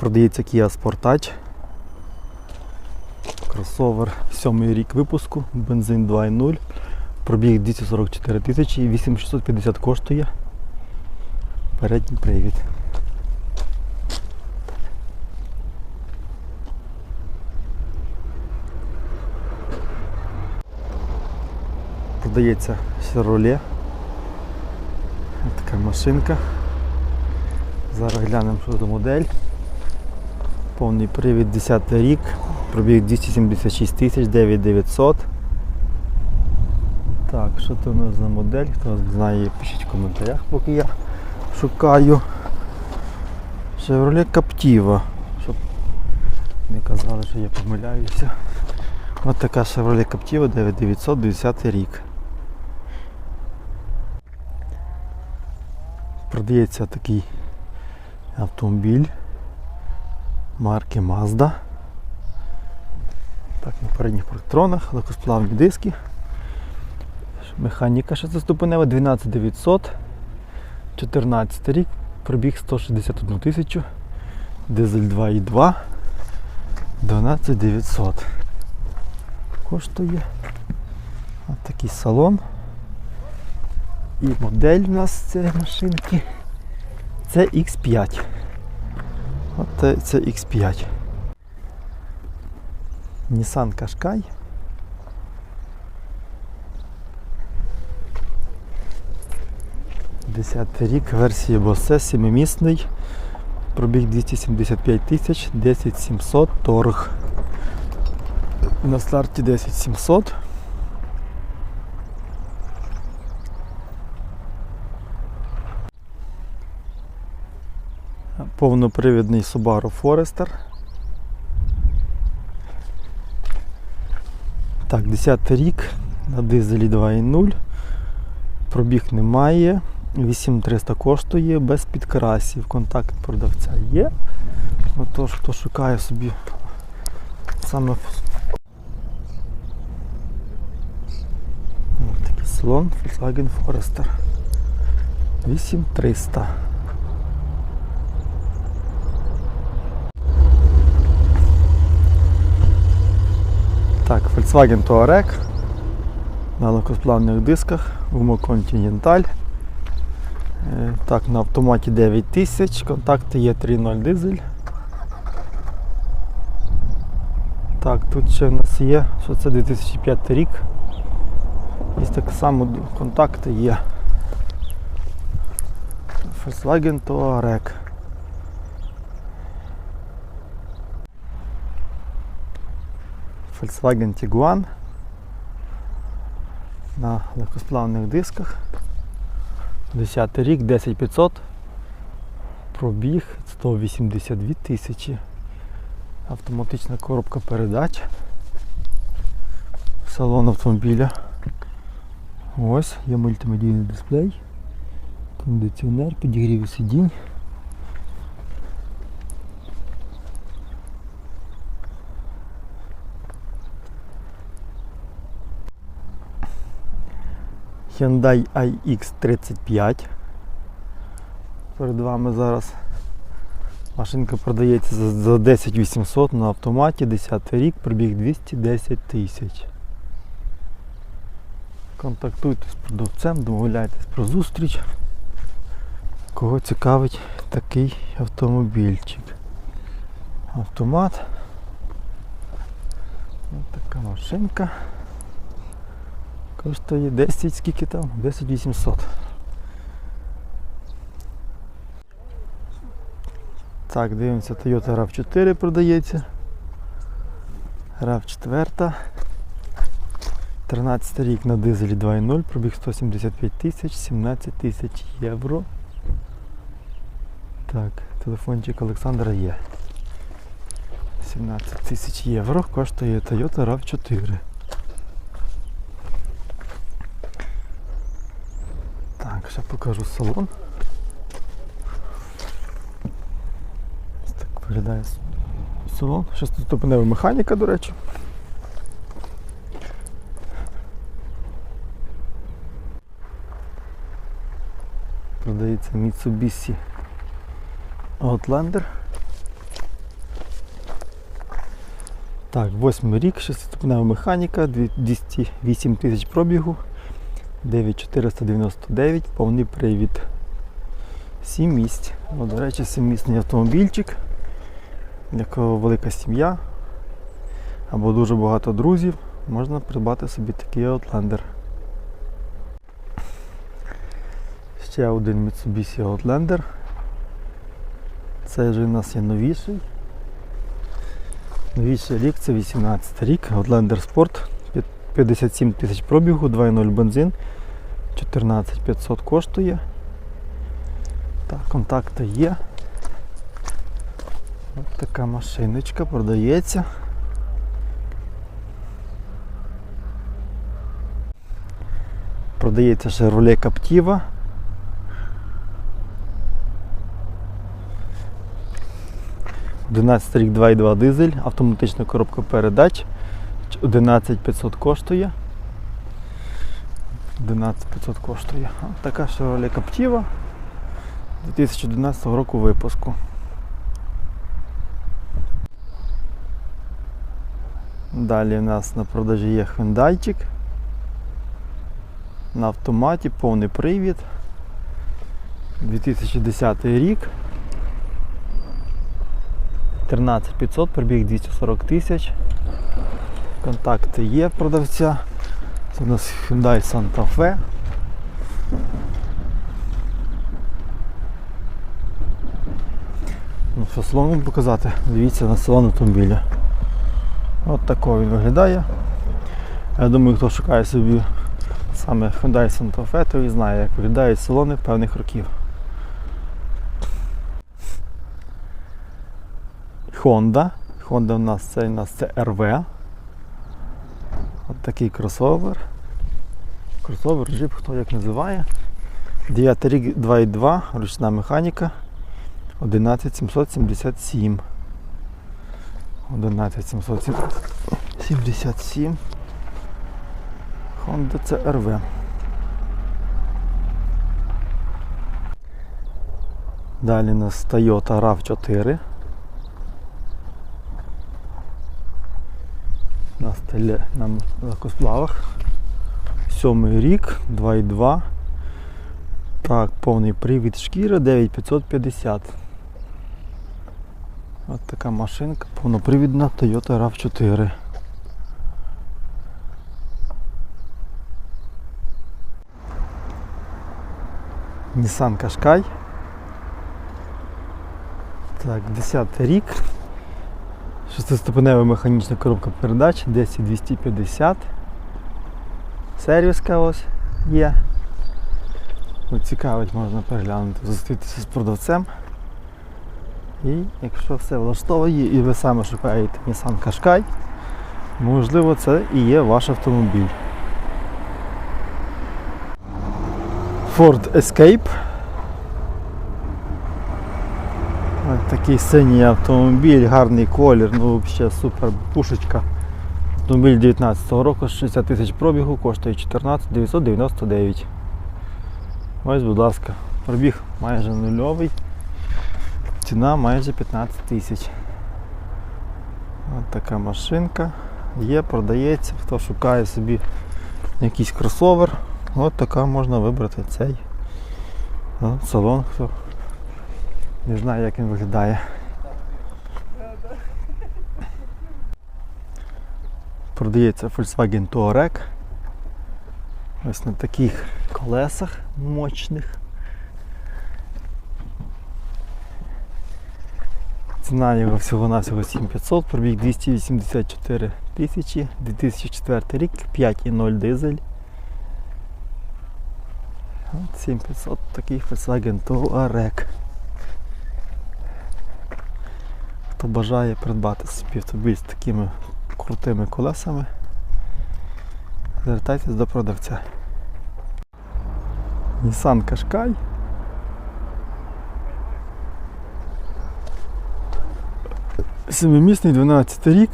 Продається Kia Sportage. Кросовер 7 рік випуску, бензин 2.0, пробіг 244 тисячі, 8650 коштує. Передній привід. Продається Chevrolet. Така машинка. Зараз глянемо, що за модель. Повний привід 10 рік, пробіг 276 тисяч, 9900. Так, що це у нас за модель? Хто знає, пишіть в коментарях, поки я шукаю. Chevrolet Captiva. Щоб не казали, що я помиляюся. Ось така Chevrolet Captiva 9900, 10 рік. Продається такий автомобіль марки Mazda. Так, на передніх парктронах, легкосплавні диски. Механіка шестиступенева 12900, 14 рік, пробіг 161 тисячу, дизель 2.2, 12900. Коштує Ось такий салон. І модель у нас цієї машинки це X5. От це- це X5. Nissan Qashqai. Десятий рік, версія Bose, 7-місний. Пробіг 275 тисяч, 10700 торг. На старті 10700. Повнопривідний Subaru Forester. Так, 10 рік на дизелі 2.0. Пробіг немає. 8300 коштує без підкрасів. Контакт продавця є. Отож, хто шукає собі саме Ось такий салон Volkswagen Forester. 8300. Так, Volkswagen Touareg на легкосплавних дисках, гума Continental. Е, Так, на автоматі 9000, контакти є 3.0 дизель. Так, тут ще в нас є, що це 2005 рік. І так само контакти є. Volkswagen Touareg. Volkswagen Tiguan на легкосплавних дисках. 10 рік, 10500. Пробіг 182 тисячі. Автоматична коробка передач. Салон автомобіля. Ось, є мультимедійний дисплей, кондиціонер, підігрів сидінь. Hyundai iX35. Перед вами зараз машинка продається за, за 10 800 на автоматі, 10 рік, пробіг 210 тисяч. Контактуйте з продавцем, домовляйтесь про зустріч. Кого цікавить такий автомобільчик. Автомат. Ось така машинка. Коштує 10, скільки там? 10 800. Так, дивимося, Toyota RAV4 продається. RAV4. 13 рік на дизелі 2.0, пробіг 175 тисяч, 17 тисяч євро. Так, телефончик Олександра є. 17 тисяч євро коштує Toyota RAV4. Так, ще покажу салон. Ось так виглядає салон. Шестиступенева механіка, до речі. Продається Mitsubishi Outlander. Так, восьмий рік, шестиступнева механіка, 208 тисяч пробігу, 9499, повний привід. 7 місць. О, до речі, 7-місний автомобільчик, для кого велика сім'я або дуже багато друзів, можна придбати собі такий Outlander. Ще один Mitsubishi Outlander. Це вже у нас є новіший. Новіший рік це 18 рік, Outlander Sport, 57 тисяч пробігу, 2.0 бензин, 14 500 коштує. Так, контакти є. Ось така машиночка продається. Продається Chevrolet Captiva. Одинадцятий рік 2.2 дизель, автоматична коробка передач. 11500 коштує. 11500 коштує. Ось така Chevrolet Captiva 2011 року випуску. Далі у нас на продажі є Hyundai. На автоматі повний привід. 2010 рік. 13500, пробіг 240 тисяч. Контакти є продавця. Це у нас Hyundai Santa Fe. Ну що, салон вам показати? Дивіться на салон автомобіля. От такого він виглядає. Я думаю, хто шукає собі саме Hyundai Santa Fe, то і знає, як виглядають салони певних років. Honda. Honda у нас це у нас це RV. Такий кросовер. Кросовер, джип, хто як називає. 9 рік 2.2, ручна механіка. 11777. 11777. Honda CRV. Далі у нас Toyota RAV4. Стелі на легкосплавах. Сьомий рік, 2.2. Так, повний привід шкіри 9550. От така машинка, повнопривідна Toyota RAV4. Nissan Qashqai. Так, 10 рік. Шестиступенева механічна коробка передач 10250. Сервіска ось є. Цікавить, можна переглянути, зустрітися з продавцем. І якщо все влаштовує і ви саме шукаєте Nissan Qashqai, можливо це і є ваш автомобіль. Ford Escape. Ось такий синій автомобіль, гарний колір, ну взагалі супер пушечка. Автомобіль 19 року, 60 тисяч пробігу, коштує 14 999. Ось, будь ласка, пробіг майже нульовий. Ціна майже 15 тисяч. Ось така машинка. Є, продається, хто шукає собі якийсь кросовер, от така можна вибрати цей От салон, хто не знає як він виглядає. Продається Volkswagen Touareg. Ось на таких колесах мощних. Ціна його всього-навсього 7500, пробіг 284 тисячі, 2004 рік, 5,0 дизель. 7500 такий Volkswagen Touareg. Хто бажає придбати собі автомобіль з такими крутими колесами, звертайтесь до продавця. Nissan Qashqai. Семимісний 12 рік,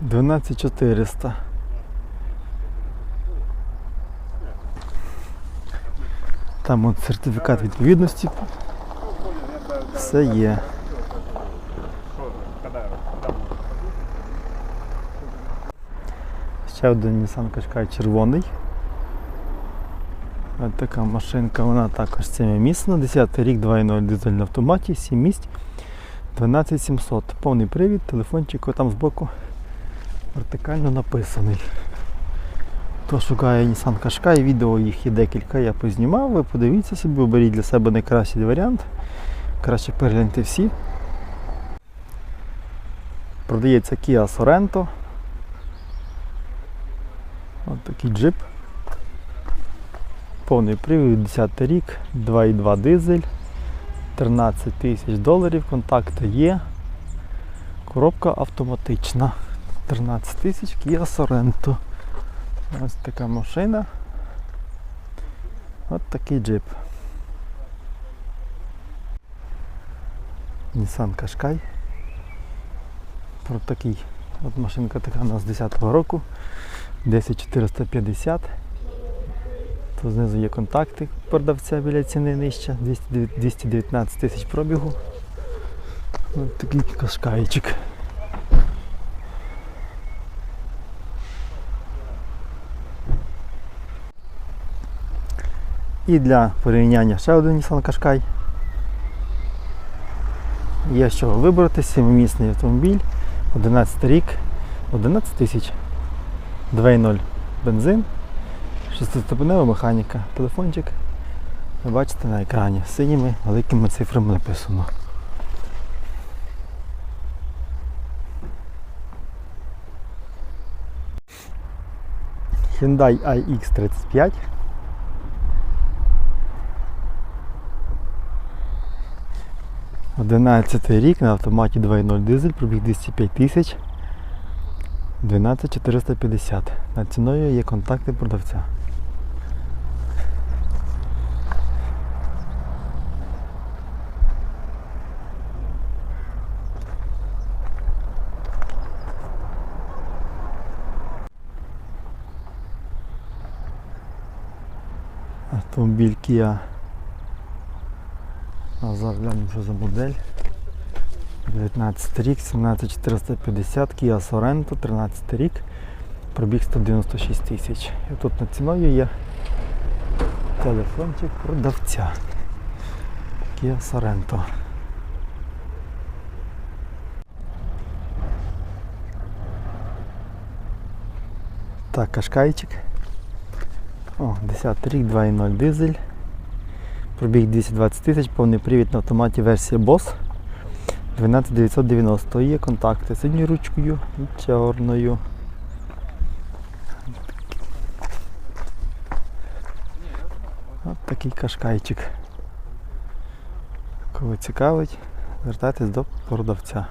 12400. Там от сертифікат відповідності. Все є. Ще один Nissan Qashqai червоний. Ось така машинка, вона також семимісна, 10 рік, 2.0 дизель на автоматі, 7 місць, 12700. Повний привід, телефончик там збоку вертикально написаний. Хто шукає Nissan Qashqai, відео їх є декілька, я познімав, ви подивіться собі, оберіть для себе найкращий варіант. Краще перегляньте всі. Продається Kia Sorento. Ось такий джип. Повний привід, 10 рік, 2,2 дизель, 13 тисяч доларів, контакти є. Коробка автоматична. 13 тисяч Kia Sorento. Ось така машина. Ось такий джип. Nissan Qashqai. Про такий. От машинка така у нас з 10-го року. 10450. Тут знизу є контакти продавця біля ціни нижче. 219 тисяч пробігу. Ось такий кашкайчик. І для порівняння ще один Nissan Qashqai. Є з чого вибрати, семимісний автомобіль, 11 рік, 11 тисяч, 2.0 бензин, 6-ступенева механіка, телефончик. Ви бачите на екрані, синіми великими цифрами написано. Hyundai iX35. Одинадцятий рік на автоматі 2.0 дизель, пробіг 205 тисяч. 12450. Над ціною є контакти продавця. Автомобіль Kia. А зараз глянемо, що за модель. 19 рік, 17450, Kia Sorento, 13 рік, пробіг 196 тисяч. І тут над ціною є телефончик продавця. Kia Sorento. Так, кашкайчик. О, 10 рік, 2.0 дизель. Пробіг 220 тисяч, повний привід на автоматі версія BOSS. 12990 є контакти синьою ручкою і чорною. От такий кашкайчик. Кого цікавить, звертайтесь до продавця.